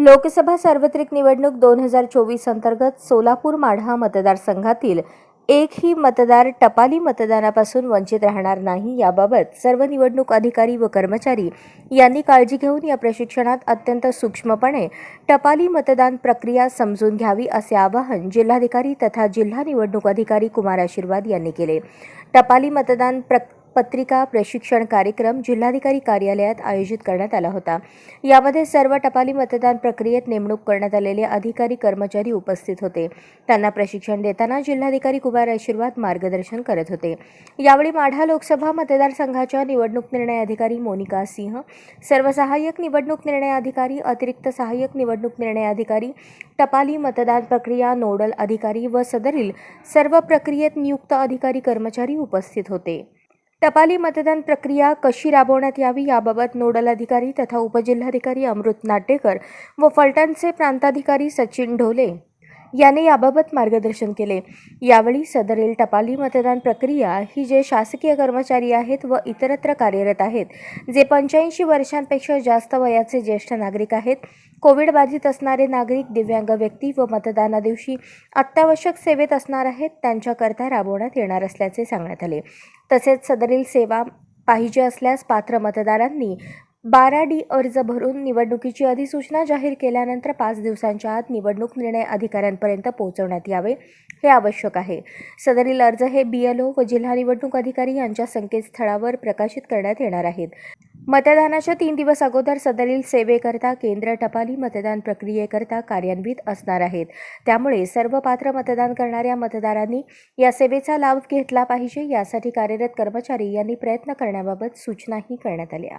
लोकसभा सार्वत्रिक निवडणूक दोन हजार चोवीस अंतर्गत सोलापूर माढा मतदारसंघातील एकही मतदार टपाली मतदानापासून वंचित राहणार नाही याबाबत सर्व निवडणूक अधिकारी व कर्मचारी यांनी काळजी घेऊन या प्रशिक्षणात अत्यंत सूक्ष्मपणे टपाली मतदान प्रक्रिया समजून घ्यावी असे आवाहन जिल्हाधिकारी तथा जिल्हा निवडणूक अधिकारी कुमार आशीर्वाद यांनी केले. टपाली मतदान प्रक पत्रिका प्रशिक्षण कार्यक्रम जिल्हाधिकारी कार्यालयात आयोजित करण्यात आला होता. यामध्ये सर्व टपाली मतदान प्रक्रियेत नेमणूक करण्यात आलेले अधिकारी कर्मचारी उपस्थित होते. त्यांना प्रशिक्षण देताना जिल्हाधिकारी कुमार आशीर्वाद मार्गदर्शन करत होते. यावेळी माढा लोकसभा मतदारसंघाच्या निवडणूक निर्णय अधिकारी मोनिका सिंह सर्व सहाय्यक निवडणूक निर्णय अधिकारी अतिरिक्त सहाय्यक निवडणूक निर्णय अधिकारी टपाली मतदान प्रक्रिया नोडल अधिकारी व सदरील सर्व प्रक्रियेत नियुक्त अधिकारी कर्मचारी उपस्थित होते. टपाली मतदान प्रक्रिया कशी राबवण्यात यावी याबाबत नोडल अधिकारी तथा उपजिल्हाधिकारी अमृत नाटेकर व फलटणचे प्रांताधिकारी सचिन ढोले यांनी याबाबत मार्गदर्शन केले. यावेळी सदरील टपाली मतदान प्रक्रिया ही जे शासकीय कर्मचारी आहेत व इतरत्र कार्यरत आहेत जे पंच्याऐंशी वर्षांपेक्षा जास्त वयाचे ज्येष्ठ नागरिक आहेत कोविड बाधित असणारे नागरिक दिव्यांग व्यक्ती व मतदाना दिवशी अत्यावश्यक सेवेत असणार आहेत त्यांच्याकरता राबवण्यात येणार असल्याचे सांगण्यात आले. तसेच सदरील सेवा पाहिजे असल्यास पात्र मतदारांनी बारा डी अर्ज भरून निवडणुकीची अधिसूचना जाहीर केल्यानंतर पाच दिवसांच्या आत निवडणूक निर्णय अधिकाऱ्यांपर्यंत पोहोचवण्यात यावे हे आवश्यक आहे. सदरील अर्ज हे बी एल ओ व जिल्हा निवडणूक अधिकारी यांच्या संकेतस्थळावर प्रकाशित करण्यात येणार आहेत. मतदानाच्या तीन दिवस अगोदर सदरील सेवेकरता केंद्र टपाली मतदान प्रक्रियेकरता कार्यान्वित असणार आहेत. त्यामुळे सर्व पात्र मतदान करणाऱ्या मतदारांनी या सेवेचा लाभ घेतला पाहिजे यासाठी कार्यरत कर्मचारी यांनी प्रयत्न करण्याबाबत सूचनाही करण्यात आल्या.